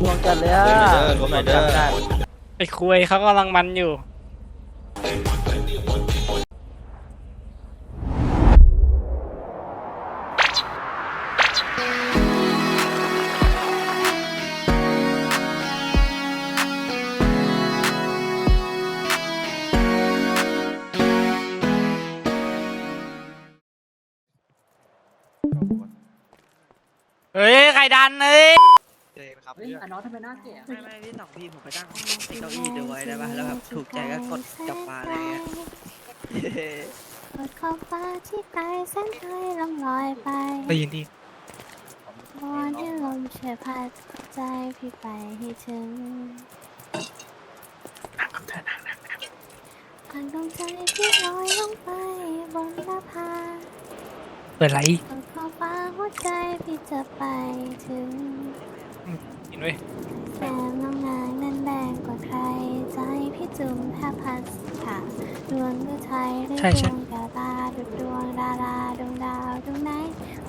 ห่วงกันเลยอะรวมหน่อยเด้อรวมหน่อยเด้อได้ไปคุยเขากำลังมันอยู่ เฮ้ยใครดันเลย เองครับเฮ้ยอันน้องทำไมหน้าแก่ไม่ไม่พี่สองพี่ผมไปนั่งในเก้าอี้ดูไว้ได้ป่ะแล้วแบบถูกใจก็กดกลับมาอะไรเงี้ยกดขอบฟ้าที่ไกลแสนไกลลำลอยไปได้ยินดีวอนให้ลมช่วยพัดใจพี่ไปให้ถึงผ่านดวงใจที่ลอยลงไปบนหน้าผาเปิดไรกดขอบฟ้าหัวใจพี่จะไปถึง กินเว้ยแก้มน้องนางนั้นแดงกว่าใครใจพี่จุ่มแทบพัดค่ะดวงฤทัยหรือใช่ดใช่วงดาราดุดดวงดาราดวงดาวดวงไหน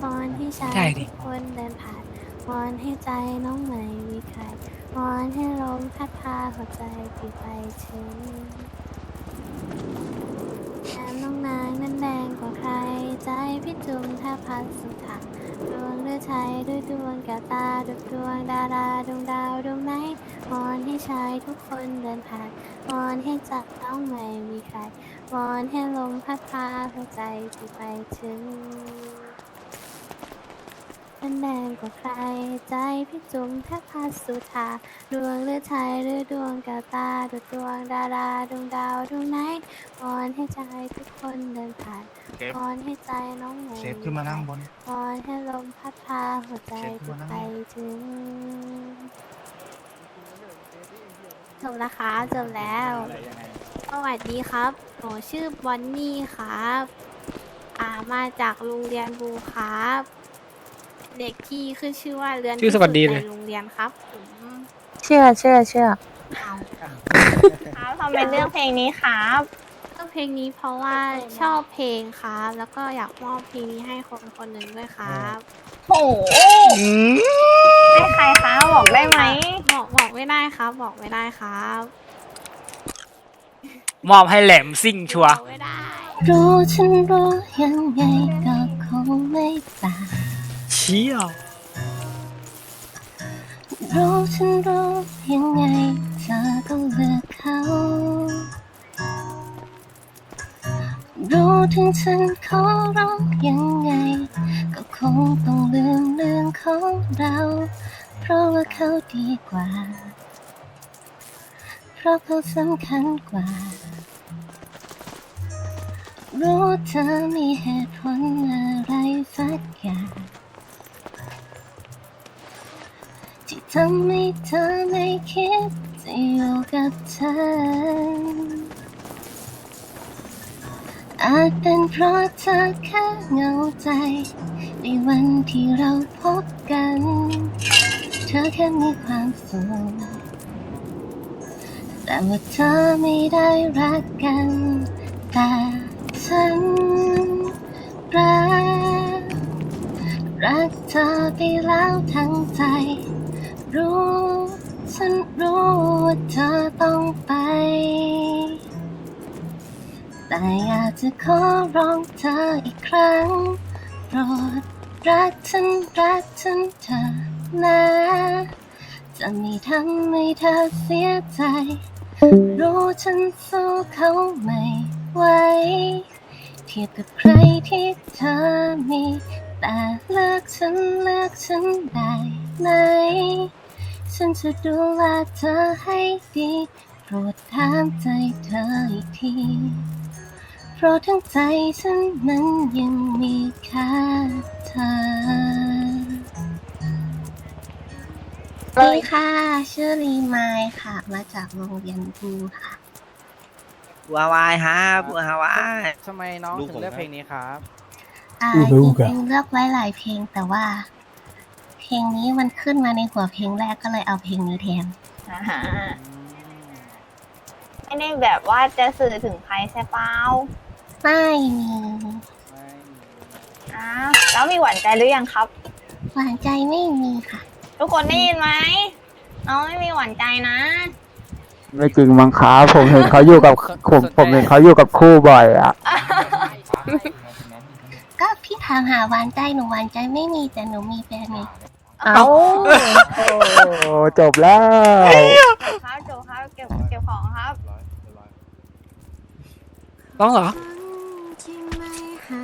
วอนให้ชายใช่ดิทุกคนเดินผ่านวอนให้ใจน้องไม่มีใครวอนให้ลมพัดพาหัวใจพี่ไปถึงแก้มน้องนางนั้นแดงกว่าใครใจพี่จุ่มแทบพัดสุดทาง ดวงฤทัยด้วยดวงแก้วตาดุดดวงดาราดวงดาวดวงไหนวอนให้ชายทุกคนเดินผ่านวอนให้จับต้องไม่มีใครวอนให้ลมพัดพาหัวใจที่ไปถึง มันแดงกว่าใคร ใจพี่จุ๋มแทบพัดสุธาดวงฤทัยหรือดวงแก้วตาดุจดวงดาราดวงดาวดวงไหนวอนให้ชายทุกคนเดินผ่านวอนให้ใจน้องไม่เซฟขึ้นมานั่งบน วอนให้ลมพัดพาหัวใจจะไปถึงจบแล้วครับจบแล้ว สวัสดีครับ หนูชื่อบอนนี่ครับ อ่า มาจากโรงเรียนบูครับ เด็กที่ขึ้นชื่อว่าเรือนชื่อสวัสดีเลย ในโรงเรียนครับผมเชื่อเชื่อเชื่อเอาครับทำไมเลือกเพลงนี้ครับ เลือกเพลงนี้เพราะว่าชอบเพลงครับ แล้วก็อยากมอบเพลงนี้ให้คนคนหนึ่งด้วยครับโหให้ใครคะบอกได้ไหม บอกบอกไม่ได้ครับ บอกไม่ได้ครับมอบให้แหลมซิ่งชัวร์ บอกไม่ได้ รู้ฉันรู้ยังไงก็คงไม่ต่าง เชี่ย ทำให้เธอไม่คิดจะอยู่กับฉันอาจเป็นเพราะเธอแค่เหงาใจ ในวันที่เราพบกัน เธอแค่มีความสุขแต่ว่าเธอไม่ได้รักกัน แต่ฉันรัก รักเธอไปแล้วทั้งใจ รู้ ฉันรู้ว่าเธอต้องไป แต่อยากจะขอร้องเธออีกครั้งโปรดรักฉันรักฉันเธอนะ จะไม่ทำให้เธอเสียใจ รู้ฉันสู้เขาไม่ไหวเทียบกับใครที่เธอมี แต่เลือกฉันเลือกฉันได้ไหม ฉันจะดูแลเธอให้ดีโปรดถามใจเธออีกทีเพราะทั้งใจฉันนั้นยังมีค่าเธอสวัสดีค่ะชื่อรีมายค่ะ มาจากโรงเรียนบูค่ะบัววายฮะบัวฮาวาย ทำไมน้องลูกถึผมงเลือกนะเพลงนี้ครับ อ่าอู้จหูกะริงๆเลือกไว้หลายเพลงแต่ว่า เพลงนี้มันขึ้นมาในหัวเพลงแรกก็เลยเอาเพลงนี้แทน อ่าฮะไม่ได้แบบว่าจะสื่อถึงใครใช่เปล่าไม่มีอ้าวแล้วมีหวานใจหรือยังครับ หวานใจไม่มีค่ะ ทุกคนได้ยินไหมน้องไม่มีหวานใจนะ ไม่จริงมั้งครับผมเห็นเขาอยู่กับผมผมเห็นเขาอยู่กับคู่บ่อยอะก็พี่ถามหาหวานใจหนูหวานใจไม่มีแต่หนูมีแฟนไง เอาโอ้จบแล้ว ครับจบครับเก็บเก็บของครับ ต้องเหรอ ที่ไม่หา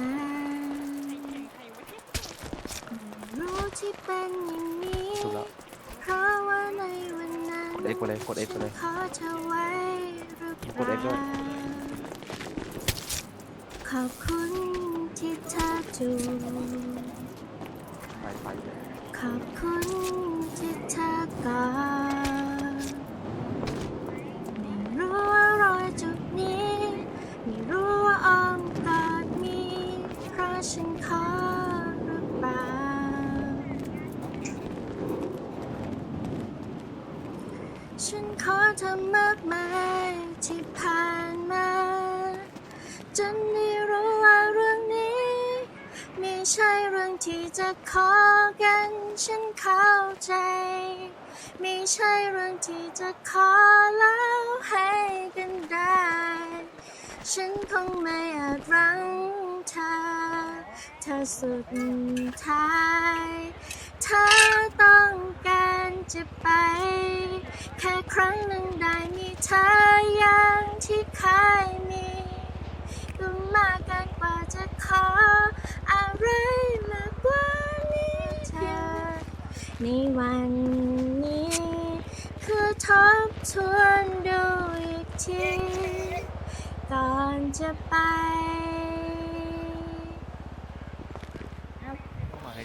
รู้ที่เป็นอย่างนี้ถูกแล้ว เพราะว่าในวันนั้นกด X ไปเลยกด X ไปเลย ขอเธอไว้หรือกด X ด้วย ขอบคุณที่เธอจู ไปไปเลยข อบคุณที่เธอกอดไม่รู้ว่ารอยจุดนี้ ไม่รู้ว่าอ้อมกอดมีเพราะฉันขอหรือเปล่าฉันขอเธอมากมายที่ผ่านมาจนได้รู้ว่าเรื่องนี้ ไม่ใช่เรื่องที่จะขอกัน เข้าใจ ไม่ใช่เรื่องที่จะขอเล่าให้กันได้ ฉันคงไม่อาจรั้งเธอ เธอสุดท้าย เธอต้องการจะไป แค่ครั้งหนึ่งได้มีเธออย่างที่เคยมีก็มากเกินกว่าจะขออะไร ในวันนี้ คือทบทวนดูอีกทีก่อนจะไป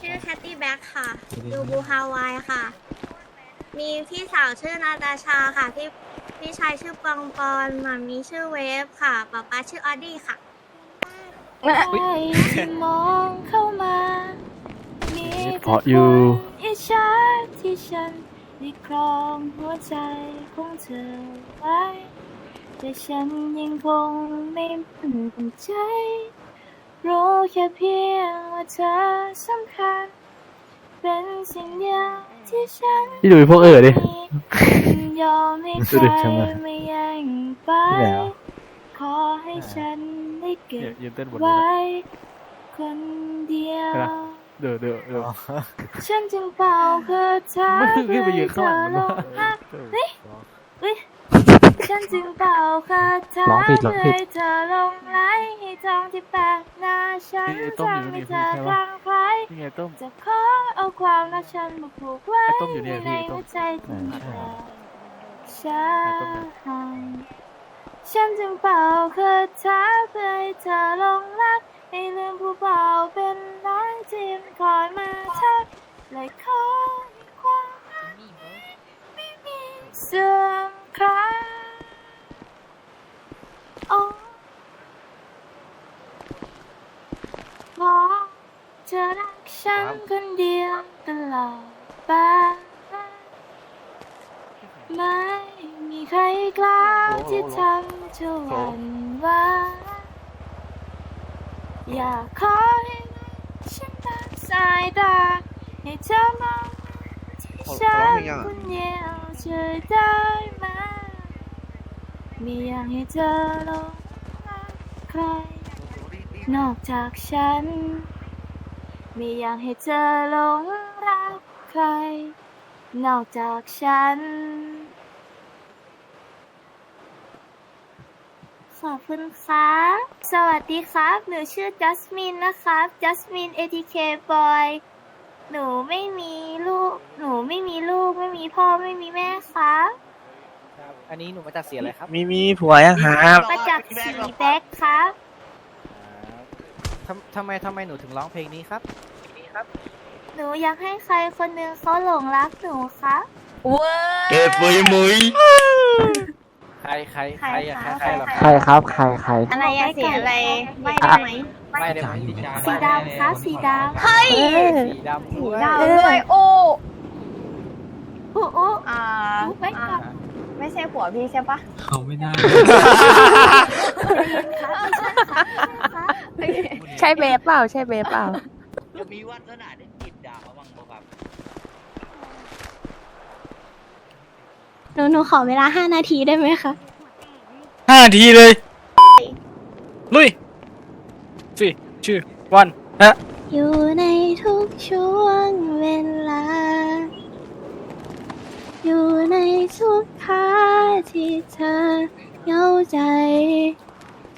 ชื่อแคตตี้แบ็กค่ะดูบูฮาวายค่ะ มีพี่สาวชื่อนาตาชาค่ะ พี่พี่ชายชื่อปองปอนหมามีชื่อเวฟค่ะป๊าป๊าชื่อออดี้ค่ะที่มองเข้ามามีเพราะอยู่ อิจฉาที่ฉันได้ครองหัวใจของเธอไว้ แต่ฉันยังคงไม่มั่นใจ รู้แค่เพียงว่าเธอสำคัญ เป็นสิ่งเดียวที่ฉันพี่ดูพวกเออดิ ยอมให้ใคดูรดิทำไมไม่แย่งไปนี่แล้วขอให้ฉันได้เก็บยืนเต้นบนนี้ไว้คนเดียว เดี๋ยวเดี๋ยวเดี๋ยวฉันจึงเป่าคาถามึงขึ้นไปยืนข้างหลังเพื่อมันให้เธอลงรักเฮ้ยฉันจึงเป่าคาถาร้องผิดร้องผิดเพื่อให้เธอลงไหลให้ทองที่แปลกหน้าฉันไอ้ต้มอยู่ทำให้นี่เธอใช่คปะลั่งไคล้นี่ไงต้มจะขอเอาความรักฉันมาผูกไว้ไอ้ต้มอยู่เนี่ยในพี่ต้มหัวใจของใช่เธอใช่ฉันฉันจึงเป่าคาถาเพื่อให้เธอลงรักให้ลืมผู้เป่าเป็น ร้อยที่มันคอยมาทักเลยขอความรักไม่มีเสื่อมคลายโอ้ขอเธอรักฉันคนเดียวตลอดไปไม่มีใครกล้าที่ทำเธอหวั่นไหวอยากขอให้ายตาให้เธอมองที่ฉันคนเดียวจะได้ไหมไม่อยากให้เธอหลงรักใคร นอกจากฉัน ไม่อยากให้เธอหลงรักใคร นอกจากฉัน ขอบคุณครับ สวัสดีครับ หนูชื่อจัสมินนะครับ จัสมิน ATK Boy หนูไม่มีลูก หนูไม่มีลูก ไม่มีพ่อ ไม่มีแม่ครับ อันนี้หนูมาจากเสียอะไรครับมีมีผัวยังครับมาจากสีแบ็คครับ ทำทำไมทำไมหนูถึงร้องเพลงนี้ครับหนูอยากให้ใครคนหนึ่งเขาหลงรักหนูครับเก็บปุยมุยใค รใครใครอะใครใครเหรอใครครับใครใครอะไรอะสีอะไรไม่ได้ไหมไม่ได้ไหมสีดำครับสีดำสีดำด้วยดาวด้วยโอ้อู้อู้อ่าไว้ก่อนไม่ใช่ผัวพี่ใช่ปะเขาไม่น่าใช่เบฟเปล่าใช่เบฟเปล่าจะมีวาสนาได้จีบดาวเขาบ้างบ่ครับ นูหนูขอเวลาห้านาทีได้ไหมคะห้านาทีเลย ลุยสี่ชื่อวันฮะอยู่ในทุกช่วงเวลา อยู่ในทุกคาที่เธอเหงาใจ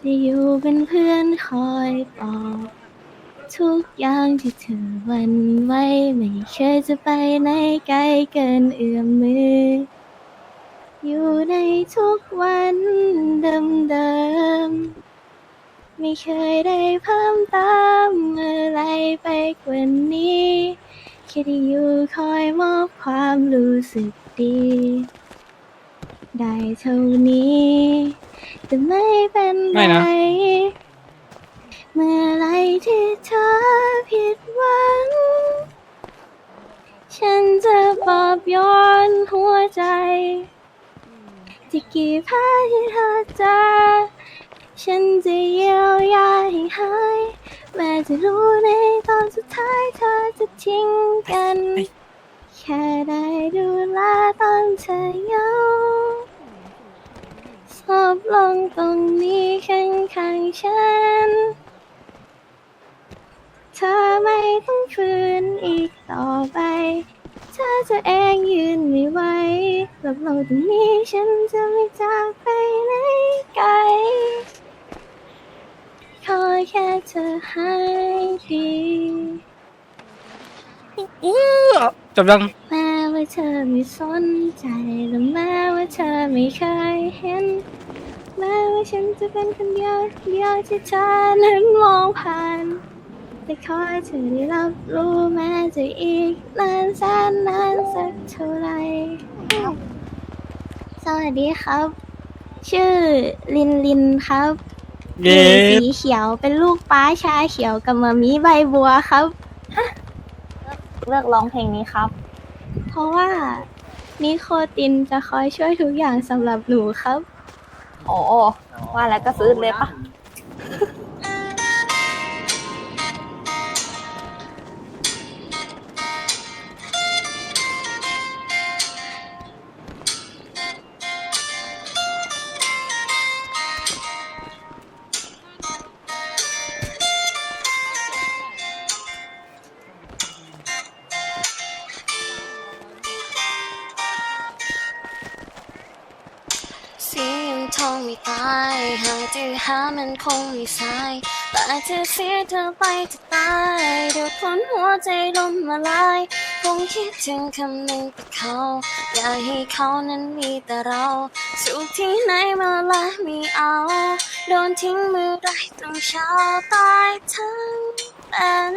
จะอยู่เป็นเพื่อนคอยปลอบทุกอย่างที่เธอหวันไหวไม่เคยจะไปไหนไกลเกินเอื้อมมือ อยู่ในทุกวันเดิมๆ ไม่เคยได้เพิ่มเติมอะไรไปกว่านี้ แค่ได้อยู่คอยมอบความรู้สึกดี ได้เท่านี้ แต่ไม่เป็นไม่ไร นะ เมื่อไรที่เธอผิดหวัง ฉันจะปลอบโยนหัวใจ ที่กี่แพ้ที่เธอเจอฉันจะเยียวยาให้หายแม้จะรู้ในตอนสุดท้ายเธอจะทิ้งกัน แค่ได้ดูแลตอนเธอเหงาสอบลงตรงนี้ข้างข้างๆฉัน เธอไม่ต้องฝืนอีกต่อไป เธอจะเองยืนไม่ไหวหลับลงตรงนี้ฉันจะไม่จากไปไหนไกล ขอแค่เธอหายดีจบยัง แม้ว่าเธอไม่สนใจและแม้ว่าเธอไม่เคยเห็น แม้ว่าฉันจะเป็นคนเดียวเดียวที่เธอนั้นมองผ่าน แต่ขอให้เธอได้รับรู้แม้จะอีกนานแสนนานสักเท่าไหรสวัสดีครับ ชื่อลินลินครับเย้สีเขียวเป็นลูกป้าชาเขียวกับมามีใบบัวครับ เลือกร้องเพลงนี้ครับ เพราะว่านิโคตินจะคอยช่วยทุกอย่างสำหรับหนูครับ โอ้ว่าแล้วก็ซื้อเลยปะ ไม่ตาย หากจะหามันคงไม่สายแต่เธอเสียเธอไปจะตายโดดพ้นหัวใจลมละลายคงคิดถึงคำหนึ่งแต่เขา อยากให้เขานั้นมีแต่เรา สุขที่ไหนมาละไม่เอา โดนทิ้งมือได้ตรงเช้าตายทั้งเป็น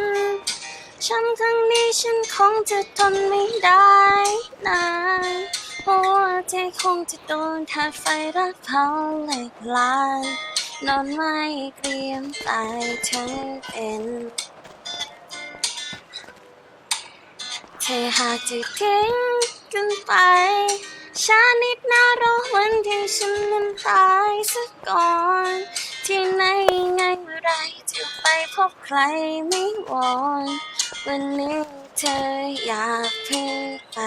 ช้ำครั้งนี้ฉันคงจะทนไม่ได้ คงจะโดนถาดไฟรักเผาเหล็กลานนอนไม่เกรียมตายทั้งเป็นเธอหากจะทิ้งกันไป ชานิดนะรอวันที่ฉันนั้นตายซะก่อน ที่ไหนไงเมื่อไรจะไปพบใครไม่วอน วันนี้เธออยากเพิ่งไป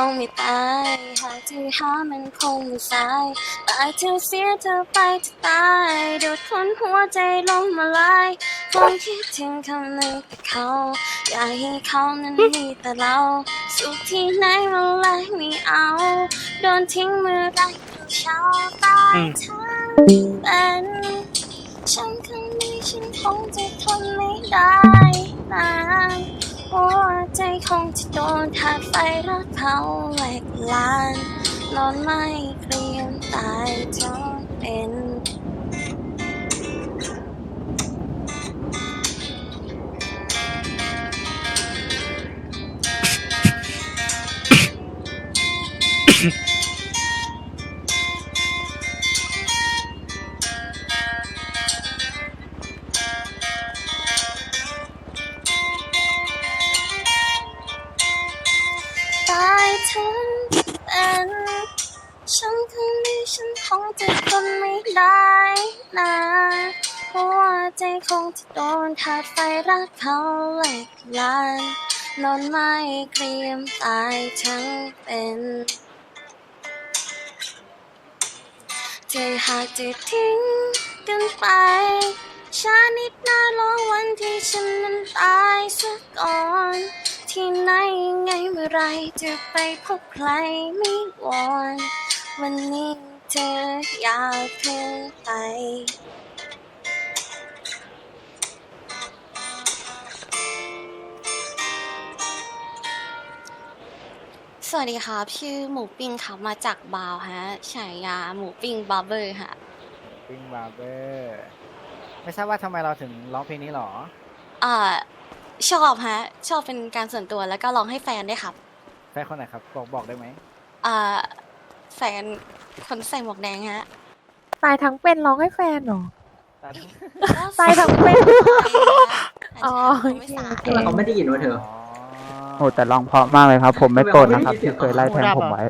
งินทองไม่ตาย หากที่หามันคงไม่สายตายเธอเสียเธอไปจะตายโดดพ้นหัวใจลมละลายคงคิดถึงคำหนึ่งแต่เขา อยากให้เขานั้นมีแต่เรา สุขที่ไหนมาเลยไม่เอา โดนทิ้งเมื่อไรก็เช้าตายทั้งเป็นฉันครั้งนี้ฉันคงจะทนไม่ได้นาน หัวใจคงจะโดนถาดไฟรักเผาแหลกลานนอนไม่เกรียมตายทั้งเป็นตายทั้งเป็นฉัน ใจคงจะโดนถาดไฟรักเขาเหล็กลานนอนไม่เกรียมตายทั้งเป็นใจหากจะทิ้งกันไปชานิดหน้ารอวันที่ฉันนั้นตายซะก่อน ที่ไหนไงเมื่อไรจะไปพบใครไม่วอน วันนี้เธออยากเธอไป สวัสดีครับ ชื่อหมูปิ้งครับมาจากบาวฮะฉายาหมูปิ้งบาร์เบอร์ฮะปิงบาร์เบอร์ไม่ทราบว่าทำไมเราถึงร้องเพลงนี้หรออ่าชอบฮะ ชอบเป็นการส่วนตัวแล้วก็ร้องให้แฟนด้วยครับแฟนคนไหนครับบอกบอกได้ไหมอ่าแฟนคนใส่หมวกแดงฮะตายทั้งเป็นร้องให้แฟนเหรอ ตาตายทั้งเป็น อ๋อ ไม่สายแล้วเขาไม่ได้ยินว่าเธอ โอ้แต่ร้องเพราะมากเลยครับ ผมไม่โกรธนะครับที่เคยไล่แทงผมไว้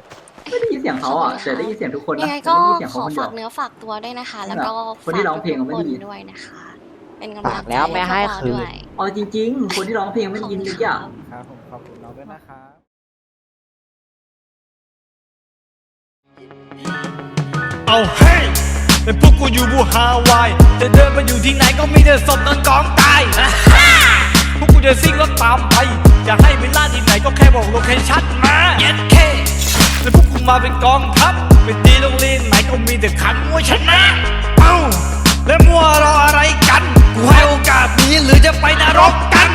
ไม่ได้ยินเสียงเขาอะแต่ได้ยินเสียงทุกคนนะยังไงแต่ก็ไม่ได้ยินเสียงขเขาอคนเดียฝาว กเนื้อฝากตัวด้วยนะคะ แล้วก็คนที่ร้องเพลงอะไม่ได้ยินฝากทุกคนด้วยนะคะ เป็นกำลังฝากแล้วไม่ให้พวกเราคืน ด้วยอ๋อจริง ๆ คนที่ร้องเพลงไม่ได้ยินเลยอะ ครับผมขอบคุณน้องด้วยนะครับ เอาเฮ้ยเป็นพวกกูอยู่บูฮาวายจะเดินไปอยู่ที่ไหนก็มีแต่ศพนอนกองตายอะฮ่าพวกกูจะซิ่งรถตามไป จะให้เวลาที่ไหนก็แค่บอกโลเคชั่นมาเย็นเคแล้วพวกกูมาเป็นกองทัพไปตีโรงเรียนไหนก็มีแต่ขันมวยชนะเอ้าแล้วมัวรออะไรกัน กูให้โอกาสนี้หรือจะไปนรกกัน